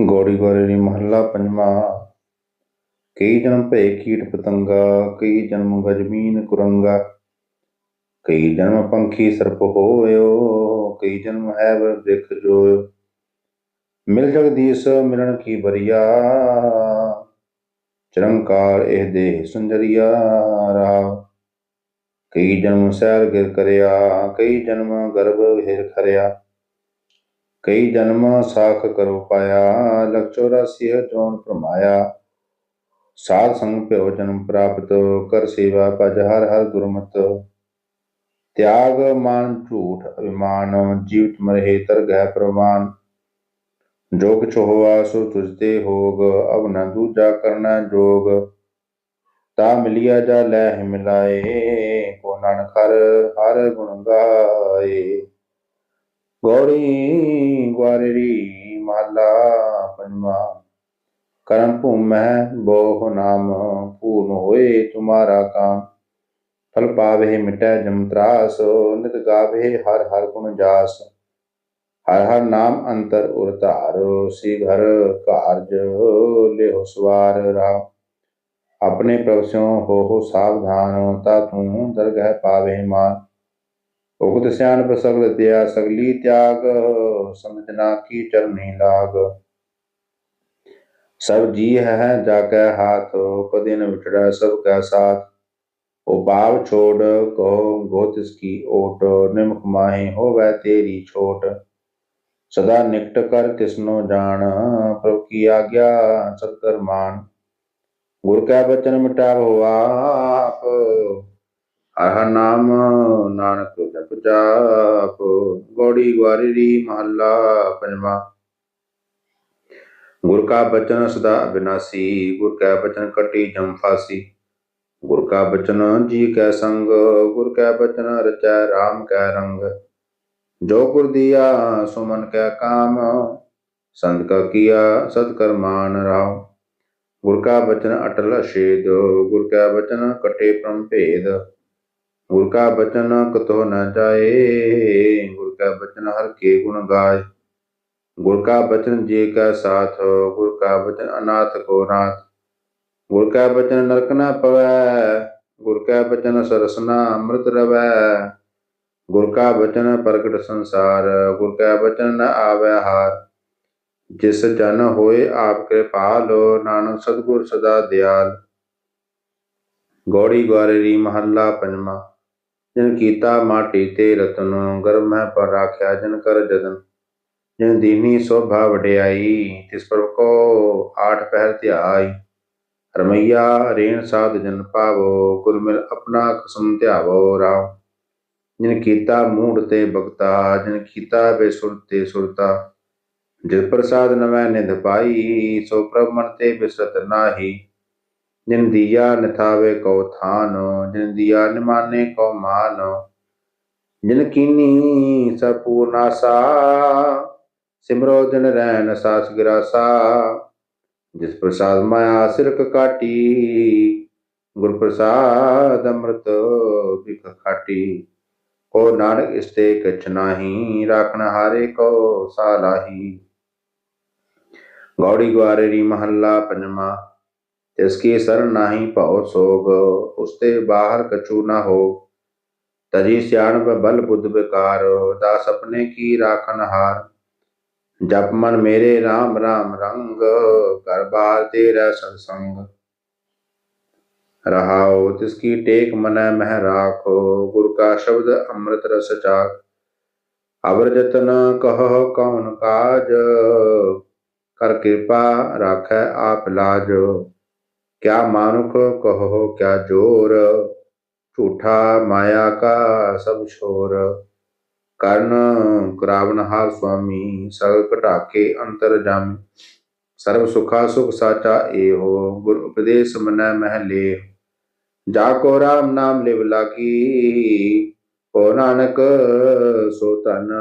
ਗੌੜੀ ਗੋਰੇ ਮਹੱਲਾ ਪੰਜਵਾਂ। ਕਈ ਜਨਮ ਭਏ ਕੀਟ ਪਤੰਗਾ, ਕਈ ਜਨਮ ਗਜਮੀਨ ਕੁਰੰਗਾ। ਕਈ ਜਨਮ ਪੰਖੀ ਸਰਪ ਹੋਇਓ, ਕਈ ਜਨਮ ਹੈ ਬ੍ਰਿਖ ਜੋਇ ਮਿਲ ਜਗਦੀਸ਼ ਮਿਲਣ ਕੀ ਬਰੀਆ ਚਰੰਕਾਰ ਇਹ ਦੇਹ ਸੁੰਦਰੀਆ ਰਾ ਕਈ ਜਨਮ ਸੈਰ ਗਿਰ ਕਰਿਆ, ਕਈ ਜਨਮ ਗਰਭ ਹਿਰ ਖਰਿਆ। ਕਈ ਜਨਮ ਸਾਖ ਕਰੋ ਪਾਇਆ, ਲਖ 84 ਜੋਨ ਪ੍ਰਮਾਇਆ ਸਾਧ ਸੰਗ ਭਿਓ ਜਨਮ ਪ੍ਰਾਪਤ, ਕਰ ਸੇਵਾ ਭਜ ਹਰ ਹਰ ਗੁਰਮਤਿ। ਤਿਆਗ ਮਾਨ ਝੂਠ ਅਭਿਮਾਨ, ਜੀਵਤ ਮਰਹਿ ਤਰਗਹਿ ਪ੍ਰਵਾਨ ਜੋ ਕੁਛ ਹੋਆ ਸੋ ਤੁਝ ਹੋਗ, ਅਬ ਨ ਦੂਜਾ ਕਰਨਾ ਜੋਗ। ਤਾ ਮਿਲਿਆ ਜਾ ਲੈ ਹਿ ਮਿਲਾਏ, ਕੋ ਨਾਨਕ ਹਰ ਹਰ ਗੁਣ ਗਾਏ। ਗੌੜੀ ਗਵਾਰੀ ਮਹਲਾ ਪੰਜਵਾ। ਕਰਮ ਭੂਮੈ ਬੋਹ ਨਾਮ ਪੂਰਨ ਹੋਏ ਤੁਮਾਰਾ ਕਾਮ। ਫਲ ਪਾਵੇ ਮਿਟੈ ਜਮ ਤਰਾਸ, ਨਿਤ ਗਾਵੇ ਹਰ ਹਰ ਗੁਣ ਜਾਸ। ਹਰ ਹਰ ਨਾਮ ਅੰਤਰ ਉਰ ਧਾਰ ਸੀ ਘਰ ਕਾਰਜ ਲਿਓ ਸਵਾਰ ਰਾਮ। ਆਪਣੇ ਪ੍ਰਭ ਸਿਉ ਹੋ ਹੋ ਸਾਵਧਾਨ, ਤਾ ਤੂੰ ਦਰਗਹਿ ਪਾਵੇ ਮਾਨ। ਉਗਤ ਸਿਆਨ ਸਗਲ ਦਿਆ ਸਗਲੀ ਤਿਆਗ ਸਮਝਨਾ ਕੀ ਚਰਨੀ ਲਾਗ ਸਭ ਜੀ ਹੈ ਜਾ ਕੈ ਹਾਥ ਕਦੇ ਨ ਵਿਟੜਾ ਸਭ ਕੈ ਸਾਥ ਉਹ ਭਾਵ ਛੋੜ ਕਹੋ ਗੋ ਤਿਸ ਕੀ ਓਟ ਨਿਮਕ ਮਾਹੀ ਹੋਵੈ ਤੇਰੀ ਛੋਟ ਸਦਾ ਨਿਕਟ ਕਰ ਤਿਸਨੋ ਜਾਣ ਪ੍ਰਭ ਕੀ ਆਗਿਆ ਸਤਕਰ ਮਾਨ ਗੁਰ ਕੈ ਬਚਨ ਆਹ ਨਾਮ ਨਾਨਕ ਜਪ ਜਾਪ, ਗੋੜੀ ਗਵਾਰੀ ਮਹੱਲਾ ਪੰਜਵਾ। ਗੁਰ ਕਾ ਬਚਨ ਸਦਾ ਅਬਿਨਾਸੀ ਗੁਰ ਕਾ ਬਚਨ ਕਟੀ ਜਮ ਫਾਸੀ। ਗੁਰ ਕਾ ਬਚਨ ਜੀ ਕੈ ਸੰਗ, ਗੁਰ ਕੈ ਬਚਨ ਰਚੈ RAM ਕੈ ਰੰਗ। ਜੋ ਗੁਰ ਦੀਆ, ਸੋ ਮਨ ਕੈ ਕਾਮ। ਸੰਤ ਕਾ ਕੀਆ, ਸਤ ਕਰਮਾਨ ਰਾਮ। ਗੁਰ ਕਾ ਬਚਨ ਅਟਲ ਅਸ਼ੇਦ ਗੁਰ ਕਾ ਬਚਨ ਕਟੇ ਪ੍ਰਮ ਭੇਦ। ਗੁਰ ਕਾ ਬਚਨ ਕਤੋ ਨ ਜਾਏ, ਗੁਰ ਕਾ ਬਚਨ ਹਰ ਕੇ ਗੁਣ ਗਾਏ। ਗੁਰ ਕਾ ਬਚਨ ਜੇ ਕਾ ਸਾਥ, ਗੁਰ ਕਾ ਬਚਨ ਅਨਾਥ ਕੋ ਨਾਥ ਗੁਰ ਕਾ ਬਚਨ ਨਰਕ ਨਾ ਪਵੈ, ਗੁਰ ਕਾ ਬਚਨ ਸਰਸਨਾ ਅੰਮ੍ਰਿਤ ਰਵੈ। ਗੁਰ ਕਾ ਬਚਨ ਪ੍ਰਗਟ ਸੰਸਾਰ, ਗੁਰ ਕਾ ਬਚਨ ਨ ਆਵੈ ਹਾਰ। ਜਿਸ ਜਨ ਹੋਏ ਆਪ ਕਿਰਪਾਲ, ਨਾਨਕ ਸਤਗੁਰ ਸਦਾ ਦਿਆਲ। ਗੌੜੀ ਗਵਾਰੀ ਮਹੱਲਾ ਪੰਜਵਾਂ। ਜਨ ਕੀਤਾ ਮਾਟੀ ਤੇ ਰਤਨ ਗਰਭ ਮੈਂ ਪਰ ਰਾਖਿਆ ਜਨ ਕਰ ਜਦਨ ਜਨ ਦੀਨੀ ਸੋਭਾ ਵਡਿਆਈ, ਤਿਸ ਪਰ ਕੋ ਆਠ ਪਹਿਰ ਧਿਆਈ। ਰਮਈਆ ਰੇਣ ਸਾਧ ਜਨ ਪਾਵੋ, ਗੁਰ ਮਿਲ ਆਪਣਾ ਕਸਮ ਧਿਆਵੋ ਰਾਮ ਜਿਨ ਕੀਤਾ ਮੂੜ ਤੇ ਬਗਤਾ, ਜਿਨ ਕੀਤਾ ਬੇਸੁਰ ਤੇ ਸੁਰਤਾ। ਜਿਸ ਪ੍ਰਸਾਦ ਨਵੈ ਨਿਧ ਪਾਈ, ਸੋ ਪ੍ਰਭ ਮਨ ਤੇ ਬਿਸਰਤ ਨਾਹੀ। ਜਿਨ ਦੀਆ ਨਿਥਾਵੇ ਕੋ ਥਾਨ, ਜਿਨ ਨਿਮਾਨੇ ਕੋ ਮਾਨ ਜਿਨ ਕੀਨੀ ਸਪੂਰਨਾਸਾ ਸਿਮਰੋ ਦਿਨ ਰਹਿਨ ਸਾਸ ਗਿਰਾਸਾ। ਜਿਸ ਪ੍ਰਸਾਦ ਮਾਇਆ ਸਿਰਕ ਕਾਟੀ, ਗੁਰ ਪ੍ਰਸਾਦ ਅੰਮ੍ਰਿਤ ਬਿਖ ਖਾਟੀ। ਕੋ ਨਾਨਕ ਇਸਤੇ ਕਛ ਨਾਹੀ, ਰਾਖਣ ਹਾਰੇ ਕੋ ਸਾਲਾਹੀ ਗੌੜੀ ਗਵਾਰੇ ਦੀ ਮਹੱਲਾ ਪੰਜਵਾ। ਤਿਸ ਕੀ ਸਰਨ ਨਾਹੀ ਭਉ ਸੋਗ ਉਸਤੇ ਬਾਹਰ ਕਛੂ ਨਾ ਹੋ। ਤਜੀ ਸਿਆਣਪ ਬਲ ਬੁੱਧ ਵਿਕਾਰ ਦਾਸ ਆਪਣੇ ਕੀ ਰਾਖਨ ਹਾਰ। ਜਪ ਮਨ ਮੇਰੇ RAM RAM ਰੰਗ ਕਰ ਬਾਰ ਤੇਰਾ ਸੰਸੰਗ ਰਹਾਉ, ਤਿਸ ਕੀ ਟੇਕ ਮਨੈ ਮਹਿ ਰਾਖੋ, ਗੁਰ ਕਾ ਸ਼ਬਦ ਅੰਮ੍ਰਿਤ ਰਸ ਚਾਖ। ਅਵਰ ਜਤਨ ਕਹੋ ਕੌਣ ਕਾਜ, ਕਰ ਕਿਰਪਾ ਰਾਖੈ ਆਪ ਲਾਜੋ। ਕਿਆ ਮਾਨੁਖ ਕਹੋ, ਕਿਆ ਜੋਰ? ਝੂਠਾ ਮਾਇਆ ਕਾ ਸਭ ਛੋਰ ਕਰਨ ਕਰਾਵਨਹਾਰ ਸੁਆਮੀ, ਸਗਲ ਘਟਾਕੇ ਅੰਤਰ ਜਾਮੀ। ਸਰਬ ਸੁਖਾ ਸੁਖ ਸਾਚਾ ਏਹੋ, ਗੁਰ ਉਪਦੇਸ਼ ਮਨੈ ਮਹਿ ਲੇ ਜਾ ਕੋ ਰਾਮ ਨਾਮ ਲਿਵ ਲਾਗੀ, ਕੋ ਨਾਨਕ ਸੋ ਤਨ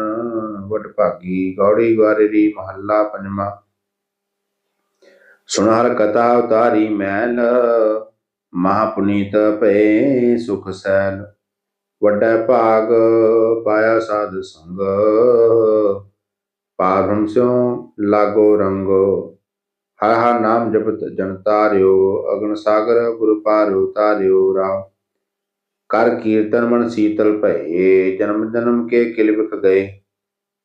ਵਟ ਭਾਗੀ। ਗੌੜੀ ਗਵਾਰੇ ਮਹੱਲਾ ਪੰਜਵਾ। ਸੁਣ ਹਰ ਕਥਾ ਉਤਾਰੀ ਮੈਲ, ਮਹਾ ਪੁਨੀਤ ਭਏ ਸੁਖ ਸੈਲ। ਵੱਡਾ ਭਾਗ ਪਾਇਆ ਸਾਧ ਸੰਗ ਪਾਰਮ ਸਿਉ ਲਾਗੋ ਰੰਗੋ। ਹਰ ਹਰ ਨਾਮ ਜਪਤ ਜਨ ਤਾਰਿਓ ਅਗਨ ਸਾਗਰ ਗੁਰ ਪਾਰਿਓ ਤਾਰਿਓ ਰਾਮ ਕਰ ਕੀਰਤਨ ਮਨ ਸੀਤਲ ਭਏ, ਜਨਮ ਜਨਮ ਕੇ ਕਿਲ ਵਿਖ ਗਏ।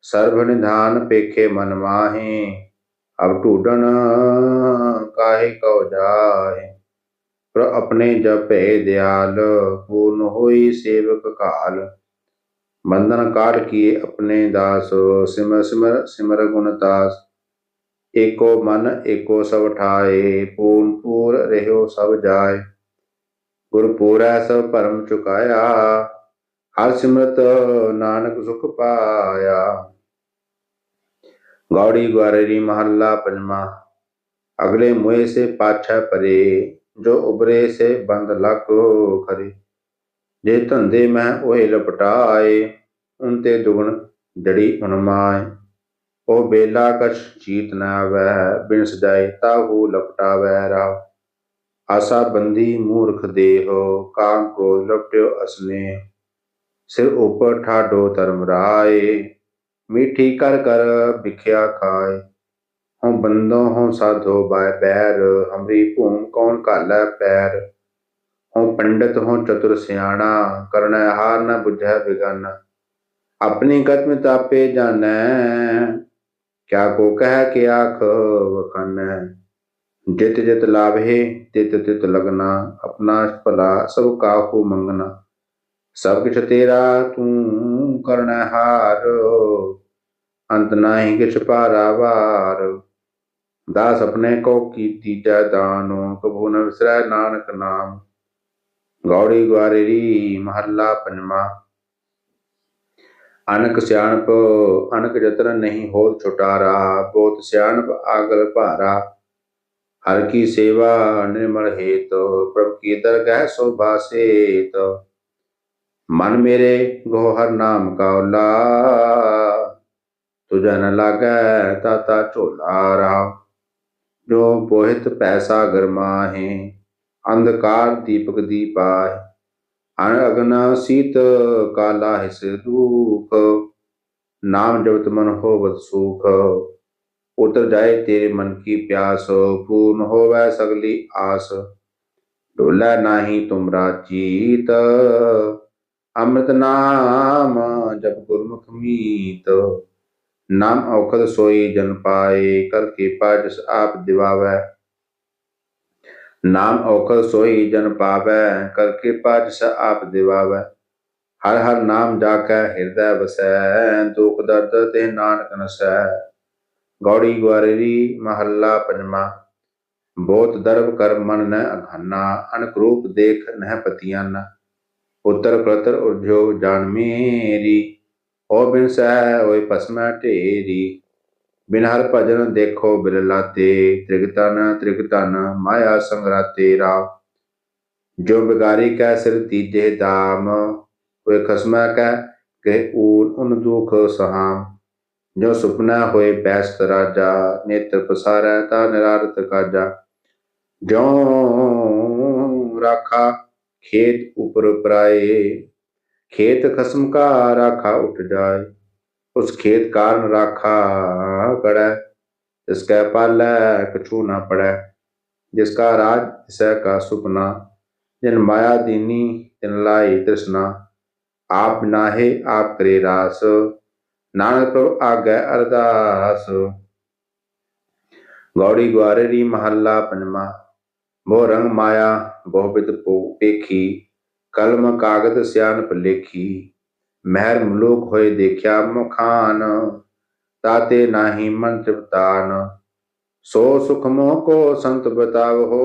ਸਰਬ ਨਿਧਾਨ ਪੇਖੇ ਮਨ ਮਾਹੇ ਅਬ ਢੂਡਣ ਕਾਹੇ ਕਉ ਜਾਏ? ਪਰ ਆਪਣੇ ਜਪੇ ਦਿਆਲ, ਪੂਰਨ ਹੋਈ ਸੇਵਕ ਕਾਲ ਬੰਧਨ ਕਾਟ ਕੀਏ ਆਪਣੇ ਦਾਸ ਸਿਮਰ ਸਿਮਰ ਸਿਮਰ ਗੁਣ ਤਾਸ। ਏਕੋ ਮਨ, ਏਕੋ ਸਭ ਠਾਏ, ਪੂਰਨ ਪੂਰ ਰਹਿਓ ਸਭ ਜਾਏ। ਗੁਰ ਪੂਰੈ ਸਭ ਭਰਮ ਚੁਕਾਇਆ, ਹਰ ਸਿਮਰਤ ਨਾਨਕ ਸੁਖ ਪਾਇਆ। ਗੌੜੀ ਗਵਾਰੀ ਮਹੱਲਾ ਪੰਜਵਾ। ਅਗਲੇ ਮੋਏ ਸੇ ਪਾਛੈ ਪਰੇ ਜੋ ਉਬਰੇ ਸੇ ਬੰਦ ਲਾਗੋ ਖਰੇ। ਜੇ ਧੰਦੇ ਮੈਂ ਉਹੇ ਲਪਟਾਏ ਉਨ ਤੇ ਦੁਗਣ ਜੜੀ ਉਨਮਾਏ ਉਹ ਬੇਲਾ ਕਛ ਚੀਤ ਨਾ ਆਵੈ ਬਿਨ ਸਜਾਏ ਤਾਹੂ ਲਪਟਾਵੈ ਰਾ ਆਸਾ ਬੰਦੀ ਮੂਰਖ ਦੇਹੋ ਕਾਮ ਕ੍ਰੋਧ ਲਪਟਿਓ ਅਸਨੇ ਸਿਰ ਉਪਰ ਠਾਡੋ ਧਰਮ ਰਾਏ ਮਿੱਠੀ ਕਰ ਕਰ ਵਿਖਿਆ ਖਾਏ। ਹਉ ਬੰਦੋ ਹਉ ਸਾਧੋ ਬਾਇ ਬੈਰ ਹਮਰੀ ਭੂਮ ਕੌਣ ਘਾਲੈ ਪੈਰ। ਹਉ ਪੰਡਤ ਹਉ ਚਤੁਰ ਸਿਆਣਾ ਕਰਣੈ ਹਾਰ ਨ ਬੁਝੈ ਬਿਗਨ। ਆਪਣੀ ਕਤਮ ਤਾਪੇ ਜਾਣੈ ਕਿਆ ਕੋ ਕਹਿ ਕੇ ਆਖ ਵਖਨੈ। ਜਿਤ ਜਿਤ ਲਾਭੇ, ਤਿਤ ਤਿਤ ਲਗਨਾ, ਆਪਣਾ ਭਲਾ ਸਭ ਕਾਹੂ ਮੰਗਣਾ ਸਭ ਕਿਛ ਤੇਰਾ ਤੂੰ ਕਰਣਾ ਹਾਰ। ਅੰਤ ਨਾਹੀ ਕਿਛ ਪਾਰਾਵਾਰ ਦਾਸ ਆਪਣੇ ਕੋ ਕੀਤੀ ਜੈ ਦਾਨੋ। ਕਬੂ ਨ ਵਿਸਰੈ ਨਾਨਕ ਨਾਮ। ਗੌੜੀ ਗਵਾਰੇਰੀ ਮਹੱਲਾ ਪੰਜਵਾ। ਅਨਕ ਸਿਆਣਪ, ਅਨਕ ਜਤਨ ਨਹੀਂ ਹੋਤ ਛੁਟਾਰਾ। ਬਹੁਤ ਸਿਆਣਪ ਆਗਲ ਭਾਰਾ। ਹਰ ਕੀ ਸੇਵਾ ਨਿਰਮਲ ਹੇਤ। ਪ੍ਰਭ ਕੀ ਦਰਗਹਿ ਸੋਭਾ ਸੇਤ ਮਨ ਮੇਰੇ ਗੋਹਰ ਨਾਮ ਕਾ ਤੁਝਾ ਨ ਲਾਗੈ ਤਾਤਾ ਝੋਲਾ ਰਾ ਜੋ ਬੋਹਿਤ ਪੈਸਾ ਗਰਮਾਹੇ ਅੰਧਕਾਰ ਦੀਪਕ ਦੀਪਾਹਿ ਅਣ ਅਗਨ ਸੀਤ ਕਾਲਾ ਹਿਸ ਦੁਖ ਨਾਮ ਜਪਤ ਮਨ ਹੋਵਤ ਸੁਖ। ਉਤਰ ਜਾਏ ਤੇਰੇ ਮਨ ਕੀ ਪਿਆਸ। ਪੂਰਨ ਹੋਵੇ ਸਗਲੀ ਆਸ। ਡੋਲਾ ਨਾਹੀ ਤੁਮਰਾ ਚੀਤ ਅੰਮ੍ਰਿਤ ਨਾਮ ਜਪ ਗੁਰਮੁਖ ਮੀਤ। ਨਾਮ ਔਖਦ ਸੋਈ ਜਨ ਪਾਏ, ਕਰ ਕੀਪਾ ਜਿਸ ਆਪ ਦਿਵਾਵੈ। ਨਾਮ ਔਖਦ ਸੋਈ ਜਨ ਪਾਵੈ, ਕਰ ਕਿਰਪਾ ਜਿਸ ਆਪ ਦਿਵਾਵੈ। ਹਰ ਹਰ ਨਾਮ ਜਾ ਕੇ ਹਿਰਦੈ ਵਸੈ, ਦੁਖ ਦਰਦ ਤੇ ਨਾਨਕ ਨਸੈ। ਗੌੜੀ ਗਵਾਰੀ ਮਹੱਲਾ ਪੰਜਵਾ। ਬਹੁਤ ਦਰਬ ਕਰ ਮਨ ਨ ਅਘਾਨਾ ਅਨਕ ਰੂਪ ਦੇਖ ਨਹਿ ਪਤੀਆਂ ਨਾ ਉਤਰ ਪ੍ਰਤਰ ਉਰਜੋ ਜਾਨ ਮੇਰੀ, ਹੋ ਬਿਨ ਸਹਿ ਹੋਏ ਪਸਮੈ ਢੇਰੀ। ਬਿਨ ਹਰ ਭਜਨ ਦੇਖੋ ਬਿਰਲਾਤੇ ਤ੍ਰਿਗਤਨ ਤ੍ਰਿਗਤਨ ਮਾਇਆ ਸੰਗਰਾਤੇ ਰਾ ਜੋ ਬਿਗਾਰੀ ਕੈ ਸਿਰ ਤੀਜੇ ਦਾਮ ਹੋਏ ਖਸਮੈ ਕੈ ਕਹਿ ਊਨ ਉਨ ਦੁਖ ਸਹਾਮ। ਜੋ ਸੁਪਨਾ ਹੋਏ ਬੈਸਤ ਰਾਜਾ ਨੇਤਰ ਪਸਾਰੈ ਤਾ ਨਿਰਾਰਤ ਕਾਜਾ। ਜੋ ਰਾਖਾ ਖੇਤ ਉਪਰ ਪਰਾਏ ਖੇਤ ਖਸਮ ਕਾ ਰਾਖਾ ਉਠ ਜਾਏ, ਉਸ ਖੇਤ ਕਾਰਨ ਰਾਖਾ ਕੜੈ ਇਸ ਕੈ ਪਾਲੈ ਕਛੂ ਨਾ ਪੜੈ, ਜਿਸ ਕਾ ਰਾਜ ਇਸੈ ਕਾ ਸੁਪਨਾ ਜਿਨ ਮਾਇਆ ਦੀਨੀ ਤਿਨ ਲਾਈ ਤ੍ਰਿਸ਼ਨਾ ਆਪ ਨਾਹੇ ਆਪ ਕਰੇ ਰਾਸ, ਨਾਨਕ ਪ੍ਰਭ ਆਗੈ ਅਰਦਾਸ। ਗੌੜੀ ਗਵਾਰੇ ਮਹੱਲਾ ਪੰਜਵਾ, ਮੋਹ ਰੰਗ ਮਾਇਆ ਬਹੁ ਬਿਤ ਪੇਖੀ ਕਲਮ, ਕਾਗਦ, ਸਿਆਣਪ ਲੇਖੀ। ਮਹਿਰ ਮਲੂਕ ਹੋਏ ਦੇਖਿਆ ਮੁਖਾਨ, ਤਾਤੇ ਨਾਹੀ ਮਨ ਤ੍ਰਿਪਤਾਨ ਸੋ ਸੁਖ ਮੋਹ ਕੋ ਸੰਤ ਬਤਾਵ ਹੋ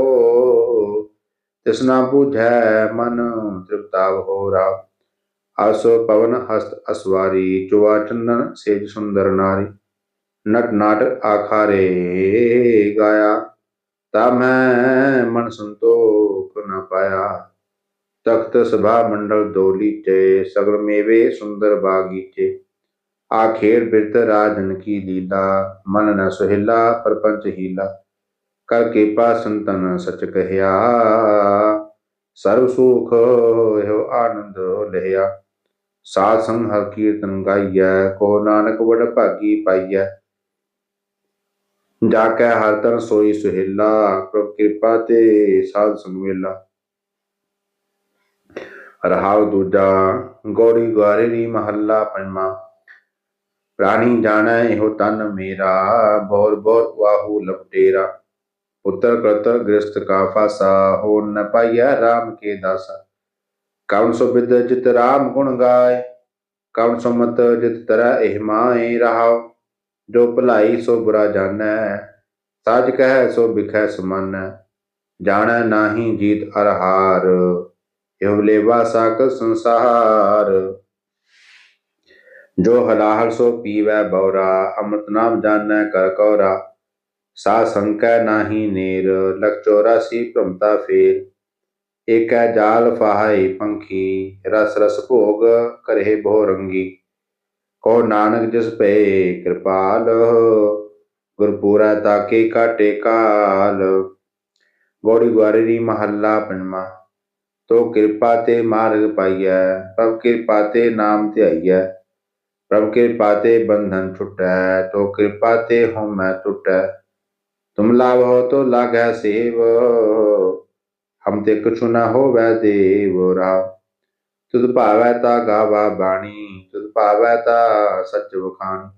ਤਿਸਨਾ ਬੁਝੈ ਮਨ ਤ੍ਰਿਪਤਾਵ ਹੋ ਰਾ ਆਸੋ ਪਵਨ ਹਸਤ ਅਸਵਾਰੀ ਚੁਆ ਚੰਦਨ ਸੇਜ ਸੁੰਦਰ ਨਾਰੀ। ਨਟ ਨਾਟਕ ਆਖਾਰੇ ਗਾਇਆ ਤਾ ਮੈਂ ਮਨ ਸੰਤੋਖ। ਨ ਪਾਇਆ। ਤਖਤ ਸਭਾ ਮੰਡਲ ਦੋਲੀਚੇ ਸਗਲ ਮੇਵੇ ਸੁੰਦਰ ਬਾਗੀਚੇ ਆ ਬਿਰਤ ਰਾਜਨ ਕੀ ਲੀਲਾ, ਮਨ ਨ ਸੁਹਿਲਾ, ਪਰਪੰਚ ਹੀਲਾ। ਕਰ ਕੀਪਾ ਸੰਤਨ ਸਚ ਕਹਿਆ। ਸਰਬ ਸੁਖ, ਇਹੋ ਆਨੰਦ ਲਹਿਆ ਸਾਧ ਸੰਗ ਹਰ ਕੀਰਤਨ ਗਾਈਐ, ਕੋ ਨਾਨਕ ਵਡ ਭਾਗੀ ਪਾਈਐ। ਜਾ ਕੇ ਹਰ ਤਨ ਸੋਈ ਸੁਹੇਲਾ, ਪ੍ਰਭ ਕਿਰਪਾ ਤੇ ਸਾਧ ਸੰਗ ਵੇਲਾ ਰਹਾਉ ਦੂਜਾ ਗੋੜੀ ਗਵਾਰੇ ਮਹੱਲਾ ਪੰਜਵਾਂ। ਪ੍ਰਾਣੀ ਜਾਣੈ ਇਹੋ ਤਨ ਮੇਰਾ, ਬੋਰ ਬੋਰ ਵਾਹੂ ਲਪਟੇਰਾ ਪੁੱਤਰ ਕਰਤ ਗ੍ਰਸਤ ਕਾ ਫਾਸਾ ਹੋ ਨ ਪਾਈਆ RAM ਕੇ ਦਾਸਾ। ਕੌਣ ਸੋ ਬਿਦ ਜਿਤ RAM ਗੁਣ ਗਾਏ ਕੌਣ ਸੋ ਮਤ ਜਿਤ ਤਰਾ ਇਹ ਮਾਏ ਰਹਾਉ। ਜੋ ਭਲਾਈ ਸੋ ਬੁਰਾ ਜਾਣੈ ਸਾਜ ਕਹਿ ਸੋ ਬਿਖੈ ਸਮਾਨੈ, ਜਾਣੈ ਨਾਹੀ ਜੀਤ ਅਰ ਹਾਰ ਇਹੋ ਲੇਵਾ ਸਾਕ ਸੰਸਾਰ। ਜੋ ਹਲਾਹਲ ਸੋ ਪੀਵੈ ਬੌਰਾ, ਅੰਮ੍ਰਿਤ ਨਾਮ ਜਾਣੈ ਕਰ ਕੌਰਾ ਸਾ ਸੰਕੈ ਨਾਹੀ ਨੇਰ, ਲਖ 84 ਭ੍ਰਮਤਾ ਫੇਰ। ਏਕੈ ਜਾਲ ਫਾਹੈ ਪੰਖੀ, ਰਸ ਰਸ ਭੋਗ ਕਰੇ ਬਹੁ ਰੰਗੀ। ਕੋ ਨਾਨਕ ਜਿਸ ਪਏ ਕਿਰਪਾਲ, ਗੁਰਪੂਰਾ ਤਾਕੇ ਕਾਟੇ ਕਾਲ। ਗੋੜੀ ਗਵਾਰੇ ਮਹੱਲਾ ਪੰਜਵਾਂ, ਤੋ ਕਿਰਪਾ ਤੇ ਮਾਰਗ ਪਾਈਐ, ਪ੍ਰਭ ਕਿਰਪਾ ਤੇ ਨਾਮ ਧਿਆਈਐ, ਪ੍ਰਭ ਕਿਰਪਾ ਤੇ ਬੰਧਨ ਛੁਟੈ, ਤੋ ਕਿਰਪਾ ਤੇ ਹਉ ਮੈਂ ਟੁਟੈ। ਤੁਮ ਲਾਭ ਹੋ ਤੋ ਲਾਗੈ ਸੇਵ, ਹਮ ਤੇ ਕਛੁ ਨਾ ਹੋਵੈ ਦੇਵ ਰਾਮ। ਤੁਧ ਭਾਵੈ ਤਾ ਗਾਵਾ ਬਾਣੀ, ਤੁਧ ਭਾਵੈ ਤਾ ਸੱਚ ਵਖਾਣੀ,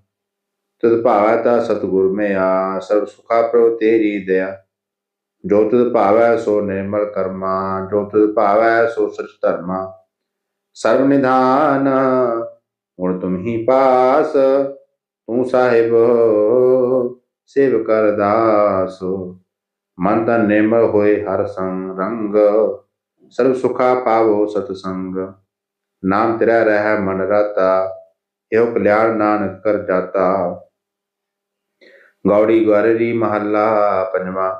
ਤੁਧ ਭਾਵੈ ਤਾ ਸਤਿਗੁਰ ਮਿਆ, ਸਰਬ ਸੁਖਾ ਪ੍ਰਭ ਤੇਰੀ ਦਇਆ। ਜੋ ਤੁਧ ਭਾਵੈ ਸੋ ਨਿਰਮਲ ਕਰਮਾ, ਜੋ ਤੁਧ ਭਾਵੈ ਸੋ ਸਚ ਧਰਮਾ। ਸਰਬ ਨਿਧਾਨ, ਹੁਣ ਤੁਮ ਹੀ ਪਾਸ, ਤੂੰ ਸਾਹਿਬ ਸੇਵ ਕਰ ਦਾਸ ਮਨ ਤਨ ਨਿਰਮਲ ਹੋਏ ਹਰ ਸੰਗ, ਰੰਗ, ਸਰਬ ਸੁਖਾ ਪਾਵੋ ਸਤ ਸੰਗ ਨਾਮ ਤੇਰਾ ਰਹਿ ਮਨ ਰਾਤਾ, ਇਹੋ ਕਲਿਆਣ ਨਾਨਕ ਕਰ ਜਾਤਾ। ਗੌੜੀ ਗਵਾਰੀ ਮਹੱਲਾ ਪੰਜਵਾਂ,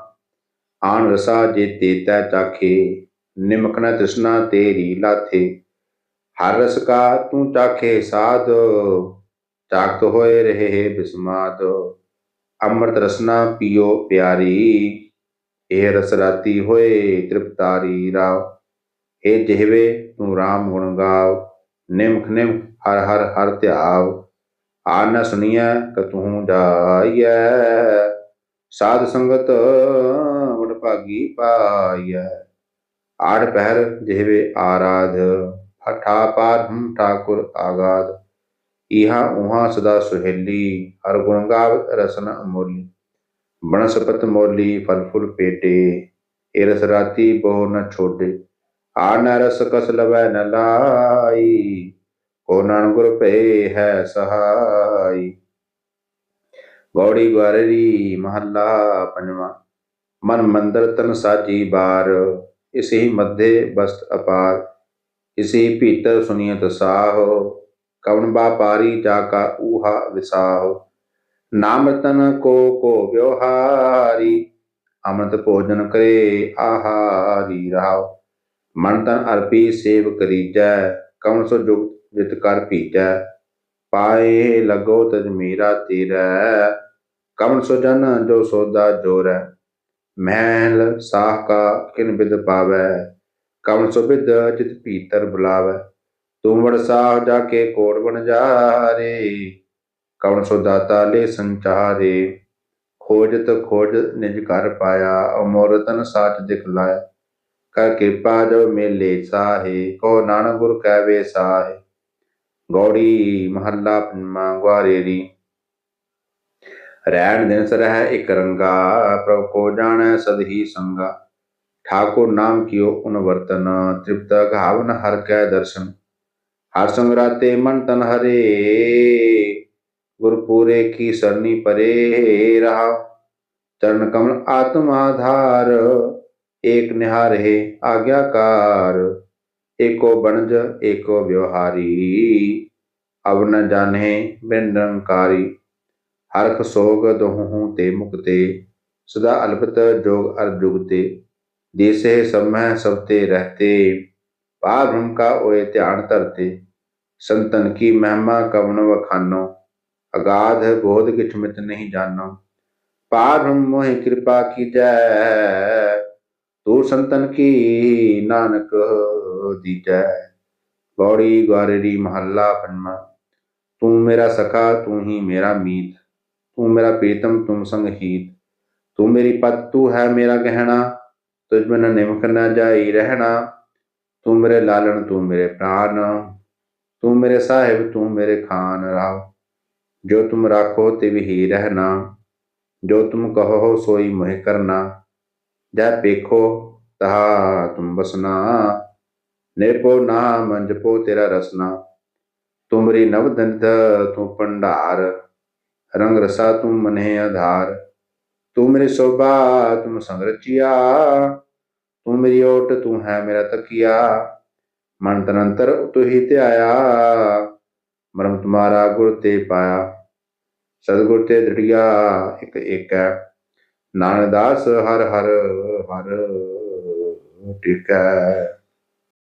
ਆਣ ਰਸਾ ਜੇ ਤੇਤਾ ਚਾਖੇ, ਨਿਮਕ ਨ ਤ੍ਰਿਸ਼ਨਾ ਤੇਰੀ ਲਾਥੇ। ਹਰ ਰਸ ਕਾ ਤੂੰ ਚਾਖੇ ਸਾਧ, ਚਾਖਤ ਹੋਏ ਰਹੇ ਬਿਸਮਾਦ। ਅੰਮ੍ਰਿਤ ਰਸਨਾ ਪੀਓ ਪਿਆਰੀ, ਇਹ ਰਸ ਰਾਤੀ ਹੋਏ ਤ੍ਰਿਪਤਾਰੀ ਰਾਵ। ਏ ਜਿਹਵੇ, ਤੂੰ ਰਾਮ ਗੁਣ ਗਾਵ, ਨਿਮਖ ਨਿਮ ਹਰ ਹਰ ਹਰ ਧਿਆਵ। ਆ ਨ ਸੁਣੀਐ ਤੂੰ ਜਾਈਐ। ਸਾਧ ਸੰਗਤ ਵਡ ਭਾਗੀ ਪਾਈਐ। ਆੜ ਪਹਿਰ ਜਿਹਵੇ ਆਰਾਧ, ਹਠਾ ਪਾਰ ਹਮ ਠਾਕੁਰ ਆਗਾਦ। ਇਹਾ ਉਹਾ ਸਦਾ ਸੁਹੇਲੀ, ਹਰ ਗੁਣ ਗਾਵ ਰਸਨ ਅਮੋਲੀ। ਬਨਸਪਤ ਮੋਲੀ ਫਲ ਫੁਲ ਪੇਟੇ ਏ ਰਸ ਰਾਤੀ ਬਹੁ ਨ ਛੋਡੇ ਆ ਨ ਰਸ ਕਸ ਲਵੈ ਨ ਲਾਈ, ਕੋ ਨਾਨਕ ਗੁਰ ਭਏ ਹੈ ਸਹਾਈ। ਗੌੜੀ ਗਵਾਰੀ ਮਹੱਲਾ ਪੰਜਵਾਂ, ਮਨ ਮੰਦਰ ਤਨ ਸਾਜੀ ਬਾਰ, ਇਸੇ ਮੱਧੇ ਬਸਤ ਅਪਾਰ। ਇਸੇ ਭੀਤਰ ਸੁਨੀਅਤ ਸਾਹ ਕਵਨ ਬਾਪਾਰੀ ਜਾ ਕਾ ਊਹਾ ਵਿਸਾਹੋ। ਨਾਮ ਤਨ ਕੋ ਕੋ ਵਿਵਹਾਰੀ ਅੰਮ੍ਰਿਤ ਭੋਜਨ ਕਰੇ ਆਹਾਰੀ ਰਹਾਓ ਮਨ ਤਨ ਅਰਪੀ ਸੇਵ ਕਰੀਜੈ ਕਵਨ ਸੋ ਜੁਗ ਜਿਤ ਕਰ ਭੀਜੈ। ਪਾਏ ਲਗੋ ਤਜ ਮੀਰਾ ਤੀਰੈ ਕਵਨ ਸੋ ਜਨ ਜੋ ਸੋਦਾ ਜੋਰੈ। ਮਹਿਲ ਸਾਹ ਕਾ ਕਿਨ ਬਿਦ ਪਾਵੈ ਕਵਨ ਸੋ ਬਿਦ ਜਿਤ ਭੀਤਰ ਬੁਲਾਵੈ। ਤੂੰ ਵੜ ਸਾਹ ਜਾ ਕੇ ਕੋੜ ਬਣ ਜਾਰੇ ਕਵਨ ਸੋ ਦਾਤਾ ਲੈ ਸੰਚਾਰੇ। ਖੋਜਤ ਖੋਜ ਨਿਜ ਘਰ ਪਾਇਆ ਅਮੋਰਤਨ ਸਾਚ ਦਿਖਲਾਇਆ ਕਰ ਕਿਰਪਾ ਜੋ ਮੇਲੇ ਸਾਹੇ ਕੋ ਨਾਨਕ ਗੁਰ ਕਹਿਵੇ ਸਾਹੇ ਗੌੜੀ ਮਹੱਲਾ ਪੰਜਵਾਂ ਗਵਾਰੇਰੀ ਰਹਿਣ ਦਿਨ ਸਰਹਿ ਇਕ ਰੰਗਾ, ਪ੍ਰਭ ਕੋ ਜਾਣੈ ਸਦਹੀ ਸੰਗਾ। ਠਾਕੁਰ ਨਾਮ ਕੀਓ ਉਨ ਵਰਤਨ ਤ੍ਰਿਪਤ ਘਾਵਨ ਹਰ ਕੈ ਦਰਸ਼ਨ। ਹਰ ਸੰਗਰਾਤੇ ਮਨ ਤਨ ਹਰੇ, ਗੁਰਪੂਰੇ ਕੀ ਸਰਨੀ ਪਰੇ ਰਹਾ ਚਰਨ ਕਮਲ ਆਤਮ ਆਧਾਰ ਏਕ ਨਿਹਾਰੇ ਆਗਿਆਕਾਰ, ਏਕੋ ਬਣਜ, ਏਕੋ ਵਿਵਹਾਰੀ। ਅਵ ਨ ਜਾਣੇ ਬਿੰਦੰਕਾਰੀ ਹਰਖ ਸੋਗ ਦੋਹੂ ਤੇ ਮੁਕਤੇ, ਸਦਾ ਅਲਪਤ ਜੋਗ ਅਰ ਜੁਗਤੇ, ਦੇਸੇ ਸਮੈ ਸਬਤੇ ਰਹਤੇ ਪਾਰ ਬ੍ਰਹਮ ਕਾ ਓਏ ਧਿਆਨ ਧਰਤੇ, ਸੰਤਨ ਕੀ ਮਹਿਮਾ ਕਵਨ ਵਖਾਨੋ, ਅਗਾਧ ਬੋਧ ਕਿਛ ਮਿਤ ਨਹੀਂ ਜਾਣੋ ਪਾਰ ਬ੍ਰਹਮ ਮੋਹਿ ਕਿਰਪਾ ਕੀਜੈ ਤੂੰ ਸੰਤਨ ਕੀ ਨਾਨਕ ਦੀਜੈ ਬੌੜੀ ਗਵਾਰੀ ਮਹੱਲਾ ਪੰਜਵਾਂ, ਤੂੰ ਮੇਰਾ ਸਖਾ, ਤੂੰ ਹੀ ਮੇਰਾ ਮੀਤ। ਤੂੰ ਮੇਰਾ ਪ੍ਰੀਤਮ ਤੁਮ ਸੰਗ ਹੀਤ। ਤੂੰ ਮੇਰੀ ਪਤ, ਤੂੰ ਹੈ ਮੇਰਾ ਗਹਿਣਾ। ਤੁਝ ਬਿਨ ਨਿਮਕ ਨਾ ਜਾਈ ਰਹਿਣਾ। ਤੂੰ ਮੇਰੇ ਲਾਲਣ, ਤੂੰ ਮੇਰੇ ਪ੍ਰਾਨ। ਤੂੰ ਮੇਰੇ ਸਾਹਿਬ, ਤੂੰ ਮੇਰੇ ਖਾਨ ਰਾਵ ਜੋ ਤੁਮ ਰਾਖੋ, ਤਿਵ ਹੀ ਰਹਿਣਾ। ਜੋ ਤੁਮ ਕਹੋ, ਸੋਈ ਮੋਹਿ ਕਰਨਾ। ਜੈ ਪੇਖੋ ਤਹਾ ਤੁਮ ਬਸਨਾ ਨੇਪੋ ਨਾਮ ਜਪੋ ਤੇਰਾ ਰਸਨਾ। ਤੁਮਰੀ ਨਵ ਤੂੰ ਭੰਡਾਰ, ਰੰਗ ਰਸਾ ਤੂੰ ਮਨੇ ਆਧਾਰ। ਤੂੰ ਮੇਰੀ ਸੋਭਾ ਤੁਮ ਸੰਗ ਤੂੰ ਮੇਰੀ ਓਟ ਤੂੰ ਹੈ ਮੇਰਾ ਤਕੀਆ। ਮਨ ਤਨੰਤਰ ਤੂੰ ਹੀ ਧਿਆਇਆ, ਮਰਮ ਤੁਮਾਰਾ ਗੁਰ ਤੇ ਪਾਇਆ। ਸਤਿਗੁਰ ਤੇ ਦ੍ਰਿੜਿਆ ਇੱਕ ਇੱਕ ਹੈ ਨਾਨਕ ਦਾਸ ਹਰ ਹਰ ਹਰ ਟਿਕੈ